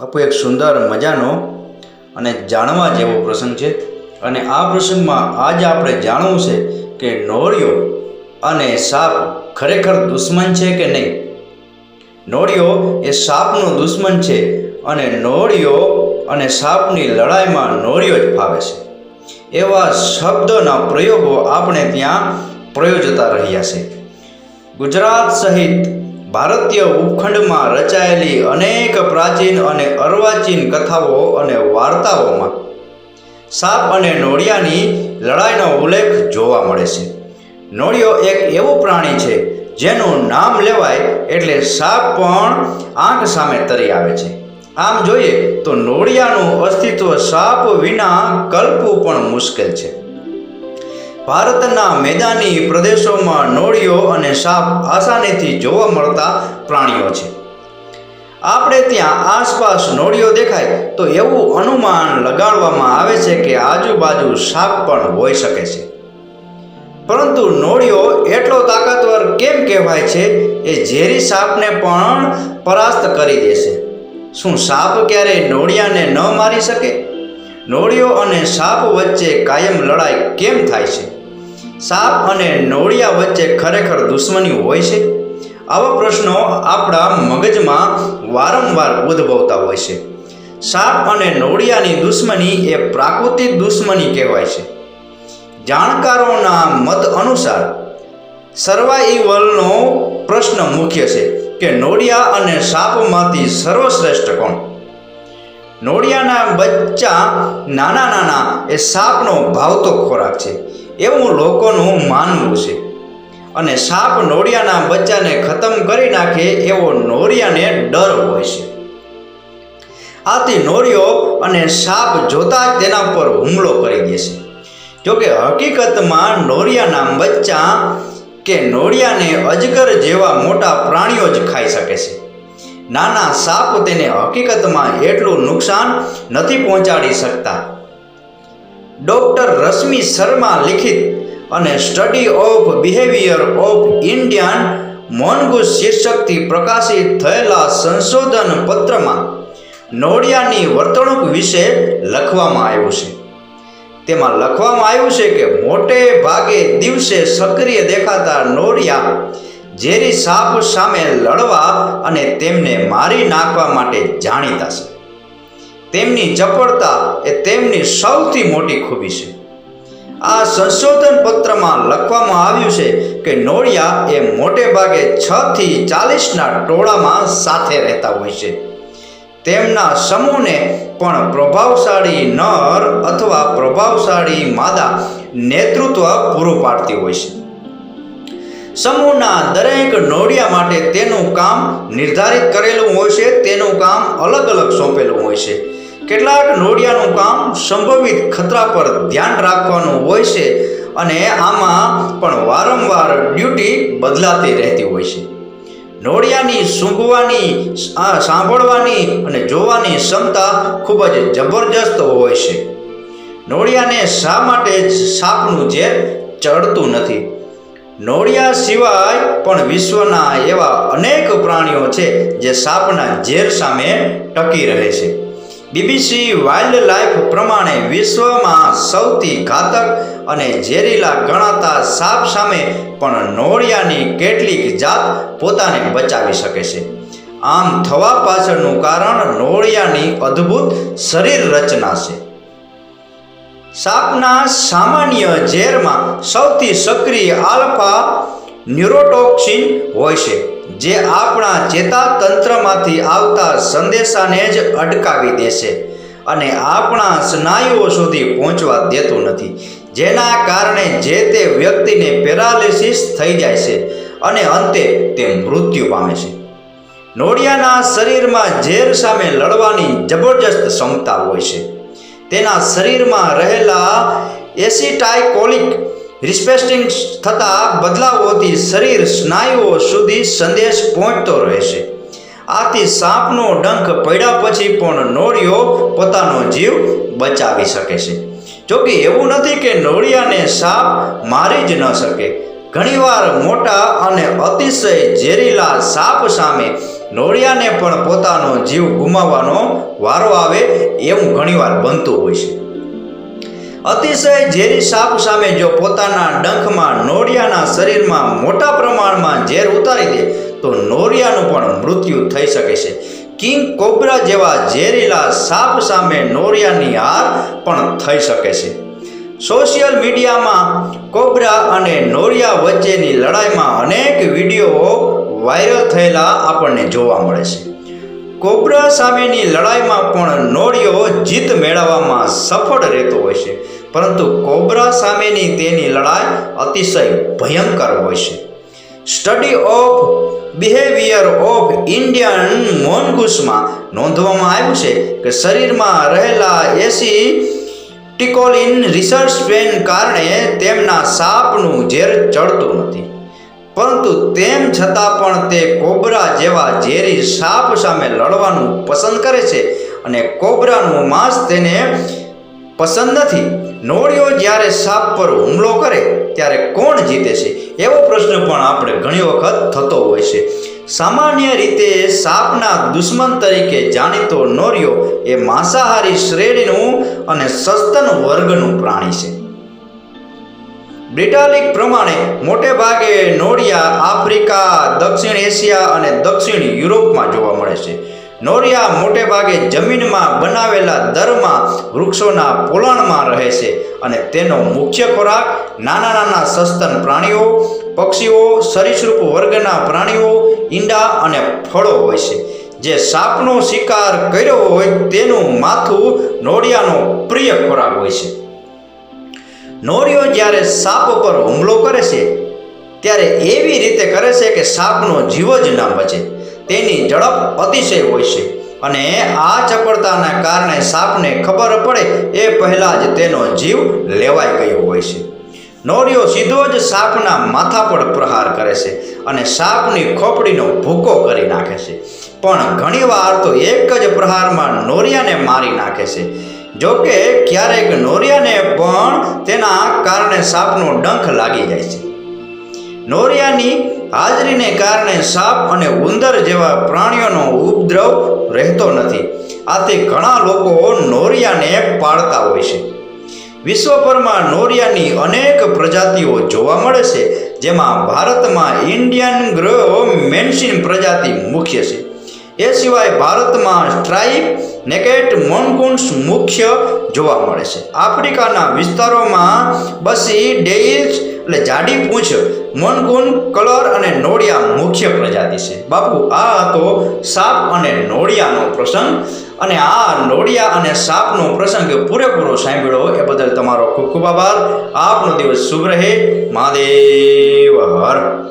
બાપુ, એક સુંદર મજાનો અને જાણવા જેવો પ્રસંગ છે. અને આ પ્રસંગમાં આજ આપણે જાણવું છે કે નોળિયો અને સાપ ખરેખર દુશ્મન છે કે નહીં? નોળિયો એ સાપનો દુશ્મન છે અને નોળિયો અને સાપની લડાઈમાં નોળિયો જ ફાવે છે. એવા શબ્દના પ્રયોગો આપણે ત્યાં પ્રયોજતા રહ્યા છે. ગુજરાત સહિત ભારતીય ઉપખંડમાં રચાયેલી અનેક પ્રાચીન અને અર્વાચીન કથાઓ અને વાર્તાઓમાં સાપ અને નોળિયાની લડાઈનો ઉલ્લેખ જોવા મળે છે. નોળિયો એક એવું પ્રાણી છે જેનું નામ લેવાય એટલે સાપ પણ આંખ સામે તરી આવે છે. આમ જોઈએ તો નોળિયાનું અસ્તિત્વ સાપ વિના કલ્પવું પણ મુશ્કેલ છે. ભારતના મેદાની પ્રદેશોમાં નોળિયો અને સાપ આસાનીથી જોવા મળતા પ્રાણીઓ છે. આપણે ત્યાં આસપાસ નોળિયો દેખાય તો એવું અનુમાન લગાડવામાં આવે છે કે આજુબાજુ સાપ પણ હોઈ શકે છે. પરંતુ નોળિયો એટલો તાકાતવર કેમ કહેવાય છે એ ઝેરી સાપને પણ પરાસ્ત કરી દેશે શું સાપ ક્યારેય નોળિયાને ન મારી શકે? નોળિયો અને સાપ વચ્ચે કાયમ લડાઈ કેમ થાય છે? સાપ અને નોળિયા વચ્ચે ખરેખર દુશ્મની હોય છે? આવા પ્રશ્નો આપણા મગજમાં વારંવાર ઉદ્ભવતા હોય છે. સાપ અને નોળિયાની દુશ્મની એ પ્રાકૃતિક દુશ્મની કહેવાય છે. જાણકારોના મત અનુસાર સર્વાઈવલનો પ્રશ્ન મુખ્ય છે કે નોળિયા અને સાપમાંથી સર્વશ્રેષ્ઠ કોણ? નોળિયાના બચ્ચા નાના નાના એ સાપનો ભાવતો ખોરાક છે. એવું લોકોનું માનવું છે. અને સાપ નોળિયાના બચ્ચાને ખતમ કરી નાખે એવો નોળિયાને ડર હોય છે. આથી નોળિયો અને સાપ જોતા જ તેના પર હુમલો કરી દે છે. જોકે હકીકતમાં નોળિયાના બચ્ચા કે નોળિયાને અજગર જેવા મોટા પ્રાણીઓ જ ખાઈ શકે છે. નાના સાપ તેને હકીકતમાં એટલું નુકસાન નથી પહોંચાડી શકતા. ડૉક્ટર રશ્મિ શર્મા લિખિત અને study of behaviour of Indian mongoose શીર્ષકથી પ્રકાશિત થયેલા સંશોધન પત્રમાં નોળિયાની વર્તણૂક વિશે લખવામાં આવ્યું છે. તેમાં લખવામાં આવ્યું છે કે મોટે ભાગે દિવસે સક્રિય દેખાતા નોળિયા ઝેરી સાપ સામે લડવા અને તેમને મારી નાખવા માટે જાણીતા છે. તેમની ચપળતા એ તેમની સૌથી મોટી ખૂબી છે. આ સંશોધન પત્રમાં લખવામાં આવ્યું છે કે નોળિયા એ મોટે ભાગે છ થી ચાલીસના ટોળામાં સાથે રહેતા હોય છે. તેમના સમૂહને પણ પ્રભાવશાળી નર અથવા પ્રભાવશાળી માદા નેતૃત્વ પૂરું પાડતી હોય છે. સમૂહના દરેક નોળિયા માટે તેનું કામ નિર્ધારિત કરેલું હોય છે, તેનું કામ અલગ અલગ સોંપેલું હોય છે. કેટલાક નોડિયાનું કામ સંભવિત ખતરા પર ધ્યાન રાખવાનું હોય છે અને આમાં પણ વારંવાર ડ્યુટી બદલાતી રહેતી હોય છે. નોળિયાની સૂંઘવાની સાંભળવાની અને જોવાની ક્ષમતા ખૂબ જ જબરજસ્ત હોય છે. નોળિયાને શા માટે સાપનું ઝેર ચડતું નથી? નોળિયા સિવાય પણ વિશ્વના એવા અનેક પ્રાણીઓ છે જે સાપના ઝેર સામે ટકી રહે છે. બીબીસી વાઇલ્ડ લાઈફ પ્રમાણે વિશ્વમાં સૌથી ઘાતક અને ઝેરીલા ગણાતા સાપ સામે પણ નોળિયાની કેટલીક જાત પોતાને બચાવી શકે છે. આમ થવા પાછળનું કારણ નોળિયાની અદ્ભુત શરીર રચના છે. સાપના સામાન્ય ઝેરમાં સૌથી સક્રિય આલ્ફા ન્યુરોટોક્સિન હોય છે. જે આપણા ચેતાતંત્રમાંથી આવતા સંદેશાને જ અટકાવી દેશે અને આપણા સ્નાયુઓ સુધી પહોંચવા દેતું નથી. જેના કારણે જે તે વ્યક્તિને પેરાલિસિસ થઈ જાય છે અને અંતે તે મૃત્યુ પામે છે. નોળિયાના શરીરમાં ઝેર સામે લડવાની જબરજસ્ત ક્ષમતા હોય છે. તેના શરીરમાં રહેલા એસિટાઇકોલિક રિસ્પેસ્ટિંગ થતા બદલાવોથી શરીર સ્નાયુઓ સુધી સંદેશ પહોંચતો રહેશે આથી સાપનો ડંખ પડ્યા પછી પણ નોળિયો પોતાનો જીવ બચાવી શકે છે. જોકે એવું નથી કે નોળિયાને સાપ મારી જ ન શકે. ઘણીવાર મોટા અને અતિશય ઝેરીલા સાપ સામે નોળિયાને પણ પોતાનો જીવ ગુમાવવાનો વારો આવે એવું ઘણીવાર બનતું હોય છે. અતિશય ઝેરી સાપ સામે જો પોતાના ડંખમાં નોળિયાના શરીરમાં મોટા પ્રમાણમાં ઝેર ઉતારી દે, તો નોરિયાનું પણ મૃત્યુ થઈ શકે છે. કિંગ કોબ્રા જેવા ઝેરીલા સાપ સામે નોરિયાની હાર પણ થઈ શકે છે. સોશિયલ મીડિયામાં કોબ્રા અને નોરિયા વચ્ચેની લડાઈમાં અનેક વીડિયો વાયરલ થયેલા આપણને જોવા મળે છે. કોબ્રા સામેની લડાઈમાં પણ નોળિયો જીત મેળવવામાં સફળ રહેતો હોય છે. પરંતુ કોબ્રા સામેની તેની લડાઈ અતિશય ભયંકર હોય છે. Study of behaviour of Indian મોનગુસમાં નોંધવામાં આવ્યું છે કે શરીરમાં રહેલા એસી ટિકોલિન રિસર્ચ પેન કારણે તેમના સાપનું ઝેર ચડતું નથી. પરંતુ તેમ છતાં પણ તે કોબરા જેવા ઝેરી સાપ સામે લડવાનું પસંદ કરે છે અને કોબરાનું માંસ તેને પસંદ નથી. નોળિયો જ્યારે સાપ પર હુમલો કરે, ત્યારે કોણ જીતે છે? એવો પ્રશ્ન પણ આપણે ઘણી વખત થતો હોય છે. સામાન્ય રીતે સાપના દુશ્મન તરીકે જાણીતો નોરિયો એ માંસાહારી શ્રેણીનું અને સસ્તન વર્ગનું પ્રાણી છે. બ્રિટાલિક પ્રમાણે મોટે ભાગે નોળિયા આફ્રિકા, દક્ષિણ એશિયા અને દક્ષિણ યુરોપમાં જોવા મળે છે. નોરિયા મોટે ભાગે જમીનમાં બનાવેલા દરમાં વૃક્ષોના પોલાણમાં રહે છે અને તેનો મુખ્ય ખોરાક નાના નાના સસ્તન પ્રાણીઓ, પક્ષીઓ, સરીસૃપ વર્ગના પ્રાણીઓ, ઈંડા અને ફળો હોય છે. જે સાપનો શિકાર કર્યો હોય તેનું માથું નોરિયાનો પ્રિય ખોરાક હોય છે. નોરિયો જ્યારે સાપ પર હુમલો કરે છે, ત્યારે એવી રીતે કરે છે કે સાપનો જીવ જ ના બચે. તેની ઝડપ અતિશય હોય છે. અને આ ચપળતાના કારણે સાપને ખબર પડે, એ પહેલાં જ તેનો જીવ લેવાઈ ગયો હોય છે. નોરિયો સીધો જ સાપના માથા પર પ્રહાર કરે છે અને સાપની ખોપડીનો ભૂકો કરી નાખે છે. પણ ઘણીવાર તો એક જ પ્રહારમાં નોરિયાને મારી નાખે છે. જોકે ક્યારેક નોરિયાને પણ તેના કારણે સાપનો ડંખ લાગી જાય છે. નોરિયાની હાજરીને કારણે સાપ અને ઉંદર જેવા પ્રાણીઓનો ઉપદ્રવ રહેતો નથી. આથી ઘણા લોકો નોરિયાને પાળતા હોય છે. વિશ્વભરમાં નોરિયાની અનેક પ્રજાતિઓ જોવા મળે છે, જેમાં ભારતમાં ઇન્ડિયન ગ્રો મેન્સિન પ્રજાતિ મુખ્ય છે. એ સિવાય ભારતમાં સ્ટ્રાઇપ નેકેટ મોનકુન્સ મુખ્ય જોવા મળે છે. આફ્રિકાના વિસ્તારોમાં બસી, ડેઇલ્સ એટલે જાડી પૂંછ મોનકુન કલર અને નોળિયા મુખ્ય પ્રજાતિ છે. બાપુ, આ હતો સાપ અને નોળિયાનો પ્રસંગ. અને આ નોળિયા અને સાપનો પ્રસંગ પૂરેપૂરો સાંભળ્યો, એ બદલ તમારો ખૂબ ખૂબ આભાર. આપનો દિવસ શુભ રહે. મહાદેવ હર